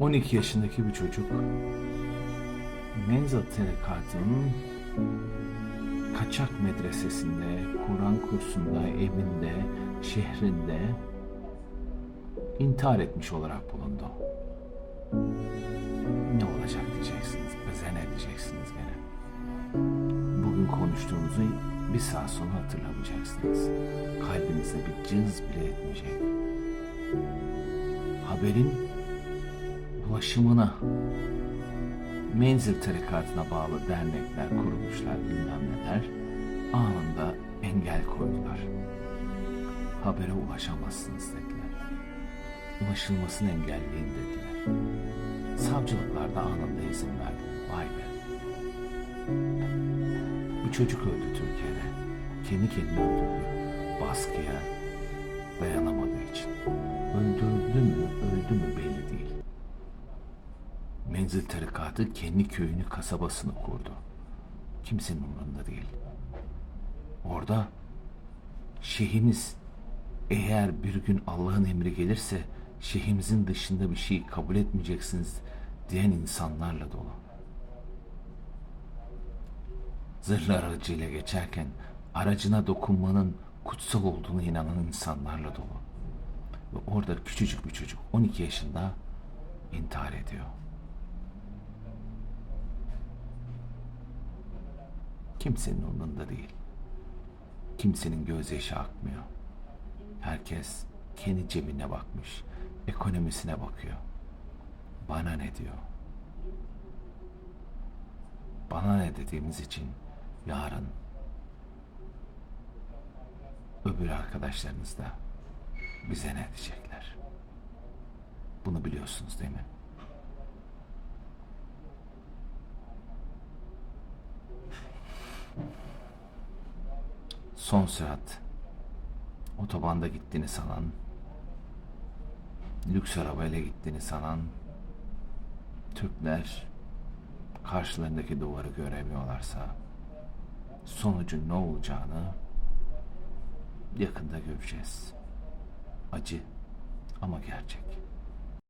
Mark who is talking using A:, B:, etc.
A: 12 yaşındaki bir çocuk Menza Tarikatı'nın kaçak medresesinde, Kur'an kursunda, evinde, şehrinde intihar etmiş olarak bulundu. Ne olacak diyeceksiniz, bize ne diyeceksiniz gene. Bugün konuştuğumuzu bir saat sonra hatırlamayacaksınız. Kalbinizde bir cız bile etmeyecek. Haberin ulaşımına, menzil tarikatına bağlı dernekler, kuruluşlar, bilmem neler anında engel koydular. Habere ulaşamazsınız dediler. Ulaşılmasını engelleyin dediler. Savcılıklar da anında izin verdi. Vay be. Bir çocuk öldü Türkiye'de. Kendi kendini öldürdü. Baskıya Menzil tarikatı kendi köyünü, kasabasını kurdu. Kimsenin umurunda değil. Orada şeyhimiz eğer bir gün Allah'ın emri gelirse şeyhimizin dışında bir şey kabul etmeyeceksiniz diyen insanlarla dolu. Zırhlı aracıyla geçerken aracına dokunmanın kutsal olduğunu inanan insanlarla dolu. Ve orada küçücük bir çocuk 12 yaşında intihar ediyor. Kimsenin umurunda değil. Kimsenin gözyaşı akmıyor. Herkes kendi cebine bakmış, ekonomisine bakıyor. Bana ne diyor? Bana ne dediğimiz için yarın öbür arkadaşlarınız da bize ne diyecekler? Bunu biliyorsunuz değil mi? Son sürat otobanda gittiğini sanan, lüks arabayla gittiğini sanan Türkler karşılarındaki duvarı göremiyorlarsa sonucun ne olacağını yakında göreceğiz. Acı ama gerçek.